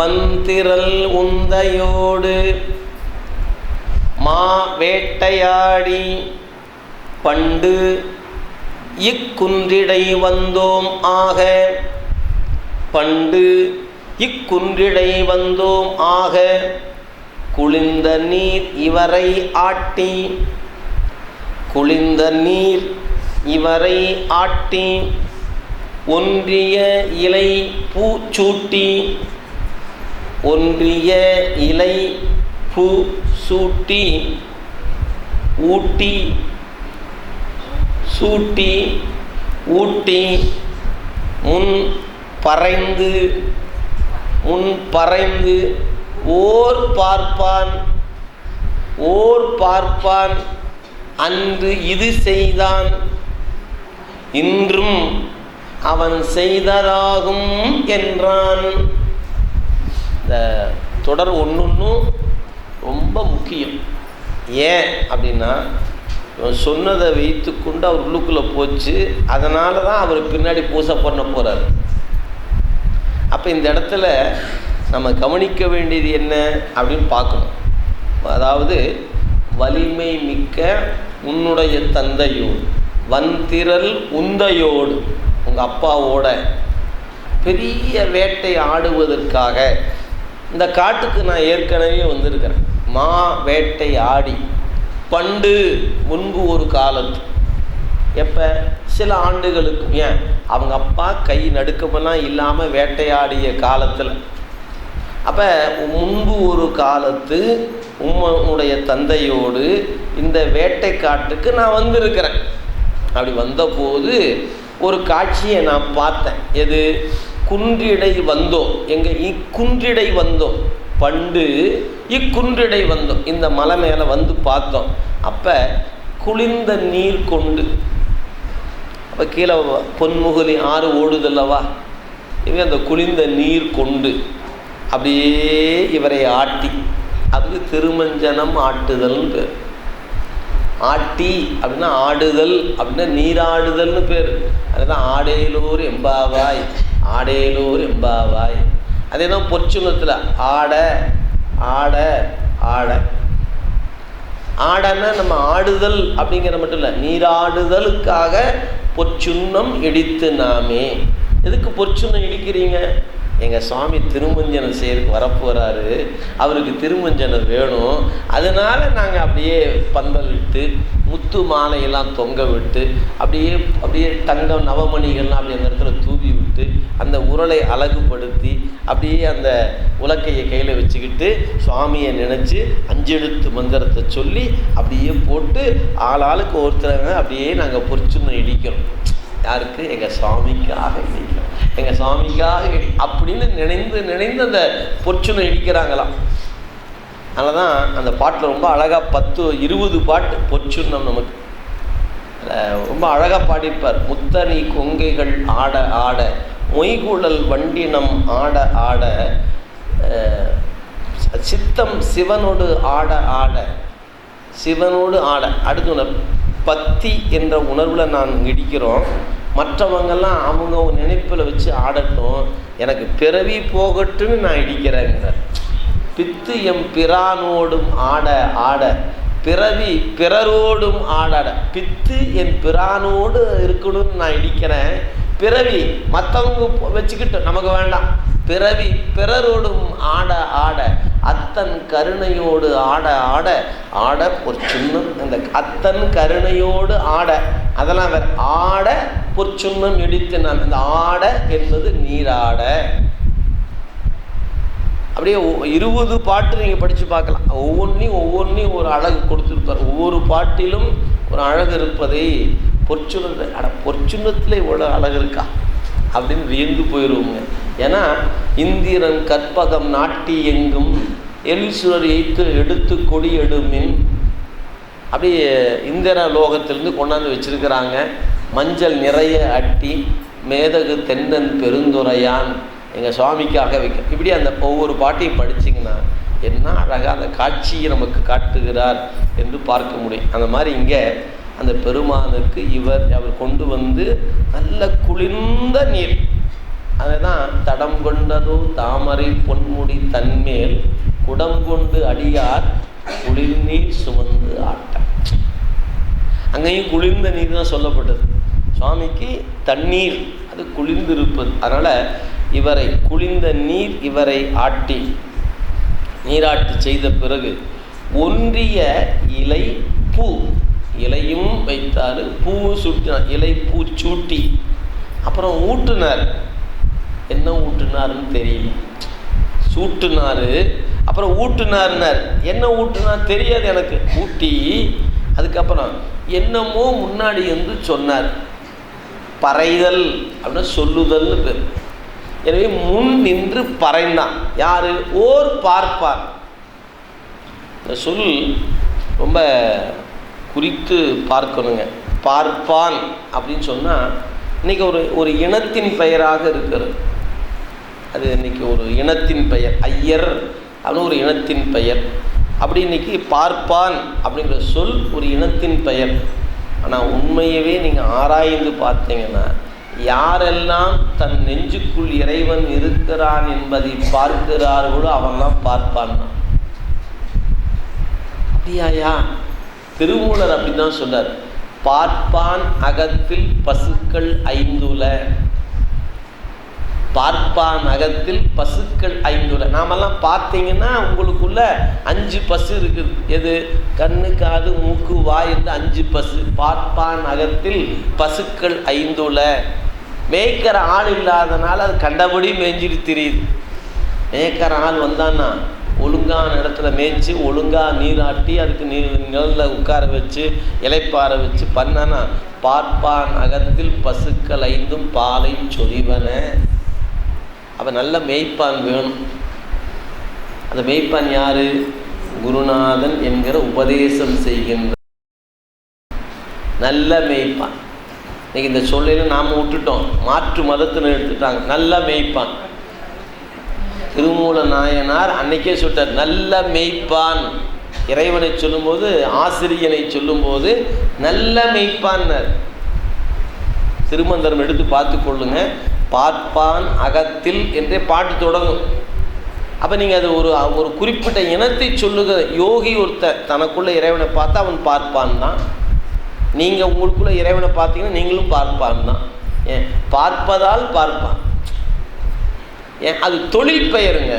வந்திரல் உந்தையோடு மா வேட்டையாடி பண்டு இக்குன்றிடை வந்தோம் ஆக பண்டு இக்குன்றிடை வந்தோம் ஆக குளிர்ந்த நீர் இவரை ஆட்டி குளிர்ந்த நீர் இவரை ஆட்டி ஒன்றிய இலை பூச்சூட்டி ஒன்றிய இலை பூ சூட்டி ஊட்டி சூட்டி ஊட்டி முன் பறைந்து முன் பறைந்து ஓர் பார்ப்பான் ஓர் பார்ப்பான் அன்று இது செய்தான் இன்றும் அவன் செய்ததாகும் என்றான். இந்த தொடர் ஒன்றொன்றும் ரொம்ப முக்கியம். ஏன் அப்படின்னா இவன் சொன்னதை வைத்து கொண்டு அவர் உள்ளுக்குள்ளே போச்சு அதனால தான் அவர் பின்னாடி பூசை பண்ண போகிறார் அப்போ இந்த இடத்துல நம்ம கவனிக்க வேண்டியது என்ன அப்படின்னு பார்க்கணும். அதாவது வலிமை மிக்க உன்னுடைய தந்தையோடு வந்திரல் உந்தையோடு உங்கள் அப்பாவோட பெரிய வேட்டை ஆடுவதற்காக இந்த காட்டுக்கு நான் ஏற்கனவே வந்திருக்கிறேன். மா வேட்டை ஆடி பண்டு முன்பு ஒரு காலத்து எப்போ? சில ஆண்டுகளுக்கு ஏன்? அவங்க அப்பா கை நடுக்கமெல்லாம் இல்லாமல் வேட்டையாடிய காலத்தில். அப்போ முன்பு ஒரு காலத்து உம்மனுடைய தந்தையோடு இந்த வேட்டை காட்டுக்கு நான் வந்திருக்கிறேன். அப்படி வந்தபோது ஒரு காட்சியை நான் பார்த்தேன். எது? குன்றிடை வந்தோம். எங்கள் இக்குன்றிடை வந்தோம். பண்டு இக்குன்றிடை வந்தோம். இந்த மலை மேலே வந்து பார்த்தோம். அப்போ குளிர்ந்த நீர் கொண்டு. அப்போ கீழே பொன்முகலி ஆறு ஓடுதல்லவா இவன் அந்த குளிர்ந்த நீர் கொண்டு. அப்படியே இவரை ஆட்டி. அதுக்கு திருமஞ்சனம் ஆட்டுதல்னு பேர் ஆட்டி அப்படின்னா ஆடுதல் அப்படின்னா நீராடுதல்னு பேர். அதுதான் ஆடேலூர் எம்பாவாய். ஆடேலூர் எம்பாவாய். அதே தான் பொற்சுங்கத்தில் ஆட ஆட ஆட. ஆடன்னா நம்ம ஆடுதல் அப்படிங்கிற மட்டும் இல்லை நீராடுதலுக்காக பொற்சுண்ணம் இடித்து நாமே. எதுக்கு பொற்சுண்ணம் இடிக்கிறீங்க? எங்கள் சுவாமி திருமஞ்சனம் செய்யறதுக்கு வரப்போகிறாரு அவருக்கு திருமஞ்சனம் வேணும். அதனால் நாங்கள் அப்படியே பந்தல் விட்டு முத்து மாலையெல்லாம் தொங்க விட்டு அப்படியே அப்படியே தங்கம் நவமணிகள்லாம் அப்படி அந்த இடத்துல தூக்கி அந்த உரலை அழகுபடுத்தி அப்படியே அந்த உலக்கையை கையில் வச்சுக்கிட்டு சுவாமியை நினச்சி அஞ்செழுத்து மந்திரத்தை சொல்லி அப்படியே போட்டு ஆள் ஆளுக்கு ஒருத்தரங்க அப்படியே நாங்கள் பொறிச்சுன்னு இடிக்கிறோம். யாருக்கு? எங்கள் சுவாமிக்காக இடிக்கிறோம். எங்கள் சுவாமிக்காக அப்படின்னு நினைந்து நினைந்து அந்த பொற்சுனை இடிக்கிறாங்களாம். அதனால தான் அந்த பாட்டில் ரொம்ப அழகாக பத்து இருபது பாட்டு பொற்சுண்ணம் நமக்கு. ரொம்ப அழகாக பாடியிருப்பார். முத்தனி கொங்கைகள் ஆட ஆட மொய்குழல் வண்டினம் ஆட ஆட சித்தம் சிவனோடு ஆட ஆட சிவனோடு ஆட. அடுத்து பத்தி பக்தி என்ற உணர்வில் நான் இடிக்கிறோம். மற்றவங்கெல்லாம் அவங்க நினைப்பில் வச்சு ஆடட்டும். எனக்கு பிறவி போகட்டும்னு நான் இடிக்கிறேங்கிறார் பித்து எம் பிரானோடும் ஆட ஆட பிறவி பிறரோடும் ஆடாட பித்து என் பிரானோடு இருக்கணும்னு நான் இடிக்கிறேன். பிறவி மற்றவங்க வச்சுக்கிட்டோம் நமக்கு வேண்டாம். பிறவி பிறரோடும் ஆட ஆட அத்தன் கருணையோடு ஆட ஆட ஆட பொற்சுன்னம் அந்த அத்தன் கருணையோடு ஆட. அதெல்லாம் வேற. ஆட பொற்சுண்ணம் இடித்து நான் இந்த ஆட என்பது நீராட. அப்படியே இருபது பாட்டு நீங்கள் படித்து பார்க்கலாம். ஒவ்வொன்றையும் ஒவ்வொன்றையும் ஒரு அழகு கொடுத்துருப்பார். ஒவ்வொரு பாட்டிலும் ஒரு அழகு இருப்பதை பொற்சுனத்தை அட பொற்சுனத்தில் இவ்வளோ அழகு இருக்கா? அப்படின்னு வியந்து போயிடுவோங்க ஏன்னா இந்திரன் கற்பகம் நாட்டி எங்கும் எலிசுவர் எய்த்து எடுத்து கொடி எடுமின். அப்படியே இந்திர லோகத்திலிருந்து கொண்டாந்து வச்சிருக்கிறாங்க. மஞ்சள் நிறைய அட்டி மேதகு தென்னன் பெருந்துரையான். எங்கள் சுவாமிக்காக வைக்க. இப்படி அந்த ஒவ்வொரு பாட்டையும் படிச்சிங்கன்னா என்ன அழகாக அந்த காட்சியை நமக்கு காட்டுகிறார் என்று பார்க்க முடியும். அந்த மாதிரி இங்கே அந்த பெருமானுக்கு இவர் அவர் கொண்டு வந்து நல்ல குளிர்ந்த நீர். அதுதான் தடம் கொண்டதோ தாமரை பொன்முடி தன்மேல் குடம் கொண்டு அடியார் குளிர்நீர் சுமந்து ஆட்டம் அங்கேயும் குளிர்ந்த நீர் தான் சொல்லப்பட்டது. சுவாமிக்கு தண்ணீர் அது குளிர்ந்திருப்பது. அதனால் இவரை குளிர்ந்த நீர் இவரை ஆட்டி நீராட்டு செய்த பிறகு ஒன்றிய இலை பூ இலையும் வைத்தார் பூ சுட்டினார் இலை பூ சூட்டி அப்புறம் ஊட்டுனார். என்ன ஊட்டுனாருன்னு தெரியல. சூட்டுனார் அப்புறம் ஊட்டுனாருனார் என்ன ஊட்டுனார் தெரியாது எனக்கு. ஊட்டி அதுக்கப்புறம் என்னமோ முன்னாடி வந்து சொன்னார். பறைதல் அப்படின்னு சொல்லுதல்னு பேர். எனவே முன் நின்று பறைந்தான். யார்? ஓர் பார்ப்பார் இந்த சொல் ரொம்ப குறித்து பார்க்கணுங்க. பார்ப்பான் அப்படின்னு சொன்னால் இன்றைக்கி ஒரு ஒரு இனத்தின் பெயராக இருக்கிறது. அது இன்னைக்கு ஒரு இனத்தின் பெயர் ஐயர் அப்படின்னு ஒரு இனத்தின் பெயர். அப்படி இன்றைக்கி பார்ப்பான் அப்படிங்கிற சொல் ஒரு இனத்தின் பெயர். ஆனால் உண்மையவே நீங்கள் ஆராய்ந்து பார்த்தீங்கன்னா யாரெல்லாம் தன் நெஞ்சுக்குள் இறைவன் இருக்கிறான் என்பதை பார்க்கிறார்களோ அவன்லாம் பார்ப்பான். அப்படியாயா? திருமூலர் அப்படின்னு தான் சொன்னார். பார்ப்பான் அகத்தில் பசுக்கள் ஐந்துல. பார்ப்பான் அகத்தில் பசுக்கள் ஐந்துல. நாமெல்லாம் பார்த்தீங்கன்னா உங்களுக்குள்ள அஞ்சு பசு இருக்குது. எது? கண்ணு காது மூக்கு வாய் என்று அஞ்சு பசு. பார்ப்பான் அகத்தில் பசுக்கள் ஐந்துல. மேய்க்கிற ஆள் இல்லாதனால அது கண்டபடி மேய்ஞ்சிட்டு தெரியுது. மேய்க்கிற ஆள் வந்தான்னா ஒழுங்கான இடத்துல மேய்ச்சி ஒழுங்காக நீராட்டி அதுக்கு நீ நிழலில் உட்கார வச்சு இலைப்பார வச்சு பண்ணனா பார்ப்பான் அகத்தில் பசுக்கள் ஐந்தும் பாலை சொரிவன அவன் நல்ல மேய்ப்பான் வேணும். அந்த மேய்ப்பான் யாரு? குருநாதன் என்கிற உபதேசம் செய்கின்ற நல்ல மேய்ப்பான். இன்னைக்கு இந்த சொல்லையில நாம் விட்டுட்டோம். மாற்று மதத்தினர் எடுத்துட்டாங்க. நல்ல மேய்ப்பான். திருமூல நாயனார் அன்னைக்கே சொல்லிட்டார் நல்ல மெய்ப்பான். இறைவனை சொல்லும்போது ஆசிரியனை சொல்லும்போது நல்ல மெய்ப்பான்னார். திருமந்திரம் எடுத்து பார்த்து கொள்ளுங்க. பார்ப்பான் அகத்தில் என்றே பாட்டு தொடங்கும். அப்போ நீங்கள் அது ஒரு ஒரு குறிப்பிட்ட இனத்தை சொல்லுகிற யோகி ஒருத்தர் தனக்குள்ளே இறைவனை பார்த்தா அவன் பார்ப்பான் தான். நீங்கள் உங்களுக்குள்ளே இறைவனை பார்த்தீங்கன்னா நீங்களும் பார்ப்பான் தான். ஏன்? பார்ப்பதால் பார்ப்பான். ஏன் அது தொழில் பெயருங்க.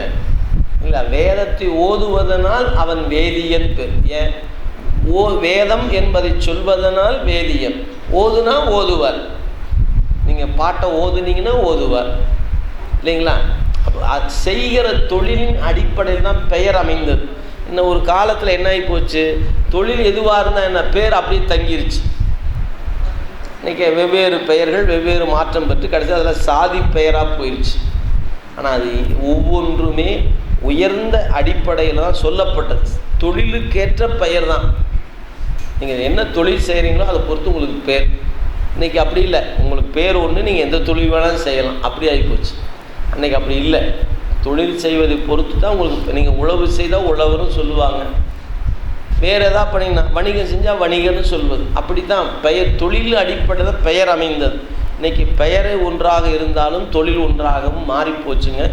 இல்லை வேதத்தை ஓதுவதனால் அவன் வேதியன் பெயர் ஏன் ஓ வேதம் என்பதை சொல்வதனால் வேதியன். ஓதுனா ஓதுவார். நீங்கள் பாட்டை ஓதுனீங்கன்னா ஓதுவார். இல்லைங்களா? அப்போ அது செய்கிற தொழிலின் அடிப்படையில் தான் பெயர் அமைந்தது. இன்னும் ஒரு காலத்தில் என்ன ஆகி போச்சு தொழில் எதுவாக இருந்தால் என்ன? பேர் அப்படியே தங்கிருச்சு. இன்றைக்கி வெவ்வேறு பெயர்கள் வெவ்வேறு மாற்றம் பெற்று கடைசி அதில் சாதி பெயராக போயிடுச்சு ஆனால் அது ஒவ்வொன்றுமே உயர்ந்த அடிப்படையில் தான் சொல்லப்பட்டது. தொழிலுக்கேற்ற பெயர் தான். நீங்கள் என்ன தொழில் செய்கிறீங்களோ அதை பொறுத்து உங்களுக்கு பேர். இன்றைக்கி அப்படி இல்லை. உங்களுக்கு பேர் ஒன்று நீங்கள் எந்த தொழில் வேணாலும் செய்யலாம். அப்படி ஆகிப்போச்சு அன்றைக்கி அப்படி இல்லை. தொழில் செய்வதை பொறுத்து தான் உங்களுக்கு நீங்கள் உழவு செய்தால் உழவர்னு சொல்லுவாங்க. வேறு எதாவது பண்ணிங்கன்னா வணிகம் செஞ்சால் வணிகர்னு சொல்வது. அப்படி தான் பெயர் தொழில் அடிப்படையில் பெயர் அமைந்தது. இன்றைக்கி பெயர் ஒன்றாக இருந்தாலும் தொழில் ஒன்றாகவும் மாறிப்போச்சுங்க.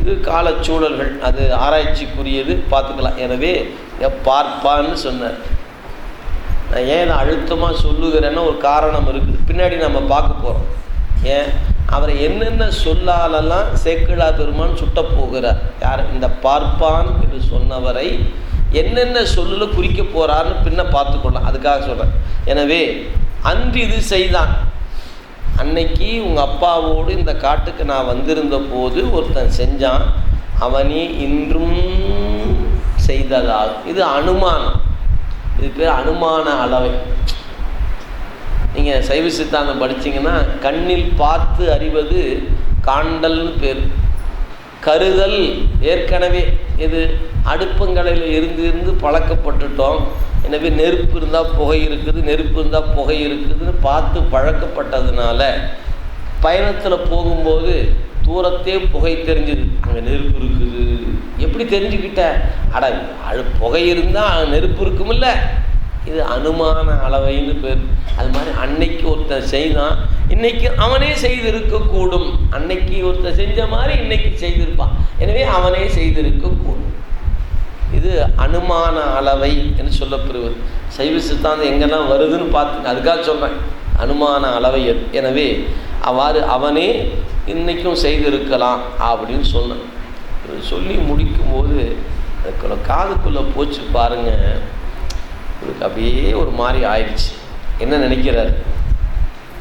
இது காலச்சூழல்கள் அது ஆராய்ச்சிக்குரியது பார்த்துக்கலாம். எனவே பார்ப்பான்னு சொன்னார். நான் ஏன் நான் அழுத்தமாக சொல்லுகிறேன்னா ஒரு காரணம் இருக்குது. பின்னாடி நம்ம பார்க்க போகிறோம் ஏன்? அவரை என்னென்ன சொல்லாலெல்லாம் சேக்கிழா பெருமான் சுட்ட போகிறார்? யார்? இந்த பார்ப்பான் என்று சொன்னவரை என்னென்ன சொல்லில் குறிக்க போகிறாருன்னு பின்ன பார்த்துக்கொள்ளலாம். அதுக்காக சொல்கிறேன் எனவே அன்று இது செய்தான். அன்னைக்கு உங்கள் அப்பாவோடு இந்த காட்டுக்கு நான் வந்திருந்த போது ஒருத்தன் செஞ்சான். அவனே இன்றும் செய்ததால். இது அனுமானம். இது பேர் அனுமான அளவை. நீங்கள் சைவ சித்தாந்தம் படித்தீங்கன்னா கண்ணில் பார்த்து அறிவது காண்டல்னு பேர். கருதல் ஏற்கனவே இது அடுப்பங்கலையில் இருந்து இருந்து பழக்கப்பட்டுட்டோம். எனவே நெருப்பு இருந்தால் புகை இருக்குது நெருப்பு இருந்தால் புகை இருக்குதுன்னு பார்த்து பழக்கப்பட்டதுனால பயணத்தில் போகும்போது தூரத்தே புகை தெரிஞ்சுது. அங்கே நெருப்பு இருக்குது. எப்படி தெரிஞ்சுக்கிட்ட? அட அழு புகை இருந்தால் நெருப்பு இருக்குமில்ல. இது அனுமான அளவைன்னு பேர். அது மாதிரி அன்னைக்கு ஒருத்தன் செய்தான். இன்னைக்கு அவனே செய்திருக்கக்கூடும். அன்னைக்கு ஒருத்தன் செஞ்ச மாதிரி இன்னைக்கு செய்திருப்பான். எனவே அவனே செய்திருக்கக்கூடும். இது அனுமான அளவை என்று சொல்லப்படுவது. சைவ சித்தாந்தம் எங்கெல்லாம் வருதுன்னு பார்த்து அதுக்காக சொல்கிறேன் அனுமான அளவை எனவே அவ்வாறு அவனே இன்றைக்கும் செய்திருக்கலாம் அப்படின்னு சொன்னான். சொல்லி முடிக்கும்போது அதுக்குள்ள காதுக்குள்ளே போச்சு பாருங்கள் இவருக்கு அப்படியே ஒரு மாதிரி ஆயிடுச்சு. என்ன நினைக்கிறார்?